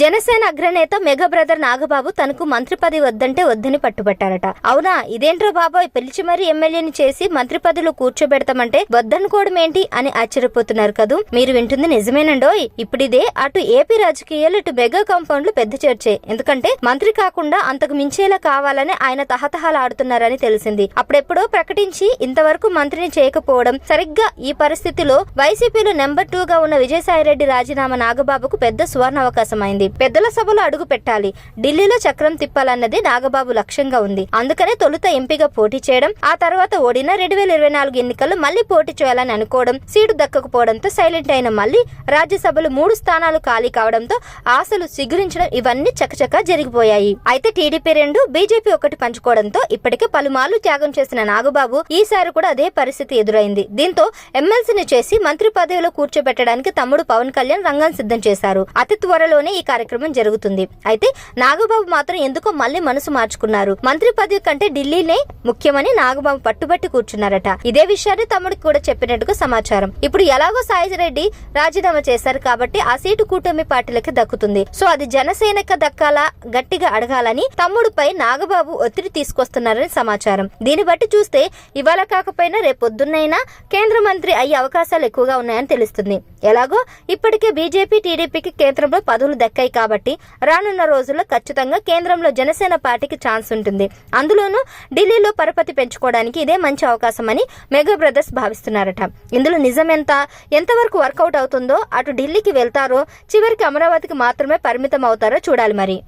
జనసేన అగ్రనేత mega brother Nagababu తనకు మంత్రి పదవి వద్దంటే వద్దని పట్టుబట్టారట. అవునా? ఇదేంట్రా బాబాయ్? పిలిచి మరీ ఎమ్మెల్యేని చేసి మంత్రి పదవిలో కూర్చోబెడతామంటే వద్దనుకోవడం ఏంటి అని ఆశ్చర్యపోతున్నారు కదూ? మీరు వింటుంది నిజమేనండోయ్ ఇప్పుడిదే అటు ఏపీ రాజకీయాలు ఇటు మెగా కాంపౌండ్లు పెద్ద చర్చే. ఎందుకంటే మంత్రి కాకుండా అంతకు మించేలా కావాలని ఆయన తహతహలాడుతున్నారని తెలిసింది. అప్పుడెప్పుడో ప్రకటించి ఇంతవరకు మంత్రిని చేయకపోవడం సరిగ్గా ఈ పరిస్థితిలో వైసీపీలో నెంబర్ టూగా ఉన్న విజయసాయిరెడ్డి రాజీనామా నాగబాబుకు పెద్ద సువర్ణ అవకాశమైంది ఉంది. పెద్దల సభలో అడుగు పెట్టాలి. ఢిల్లీలో చక్రం తిప్పాలన్నది నాగబాబు లక్ష్యంగా ఉంది. అందుకనే తొలుత ఎంపీగా పోటీ చేయడం ఆ తర్వాత ఓడిన రెండు వేల ఇరవై నాలుగు ఎన్నికల్లో మళ్ళీ పోటీ చేయాలని అనుకోవడం సీటు దక్కకపోవడంతో సైలెంట్ అయిన మళ్ళీ రాజ్యసభలో మూడు స్థానాలు ఖాళీ కావడంతో ఆశలు సిగురించడం ఇవన్నీ చకచకా జరిగిపోయాయి. అయితే టీడీపీ రెండు బీజేపీ ఒకటి పంచుకోవడంతో ఇప్పటికే పలుమార్లు త్యాగం చేసిన నాగబాబు ఈసారి కూడా అదే పరిస్థితి ఎదురైంది. దీంతో ఎమ్మెల్సీని చేసి మంత్రి పదవిలో కూర్చోబెట్టడానికి తమ్ముడు పవన్ కళ్యాణ్ రంగం సిద్ధం చేశారు. అతి త్వరలోనే ఈ కార్యక్రమం జరుగుతుంది. అయితే నాగబాబు మాత్రం ఎందుకో మళ్ళీ మనసు మార్చుకున్నారు. మంత్రి పదవి కంటే ఢిల్లీనే ముఖ్యమని నాగబాబు పట్టుబట్టి కూర్చున్నారట. ఇదే విషయాన్ని తమ్ముడికి కూడా చెప్పినట్టుగా సమాచారం. ఇప్పుడు ఎలాగో సాయిరెడ్డి రాజీనామా చేశారు కాబట్టి ఆ సీటు కూటమి పార్టీలకి దక్కుతుంది. సో అది జనసేనకు దక్కాలా గట్టిగా అడగాలని తమ్ముడిపై నాగబాబు ఒత్తిడి తీసుకొస్తున్నారని సమాచారం. దీన్ని బట్టి చూస్తే ఇవాళ కాకపోయినా రేపొద్దున్నైనా కేంద్ర మంత్రి అయ్యే అవకాశాలు ఎక్కువగా ఉన్నాయని తెలుస్తుంది. ఎలాగో ఇప్పటికే బీజేపీ టీడీపీకి కేంద్రంలో పదవులు దక్క దక్కాయి కాబట్టి రానున్న రోజుల్లో ఖచ్చితంగా కేంద్రంలో జనసేన పార్టీకి ఛాన్స్ ఉంటుంది. అందులోనూ ఢిల్లీలో పరపతి పెంచుకోవడానికి ఇదే మంచి అవకాశం అని మెగా బ్రదర్స్ భావిస్తున్నారట. ఇందులో నిజం ఎంత ఎంతవరకు వర్కౌట్ అవుతుందో? అటు ఢిల్లీకి వెళ్తారో? చివరికి అమరావతికి మాత్రమే పరిమితం అవుతారో చూడాలి మరి.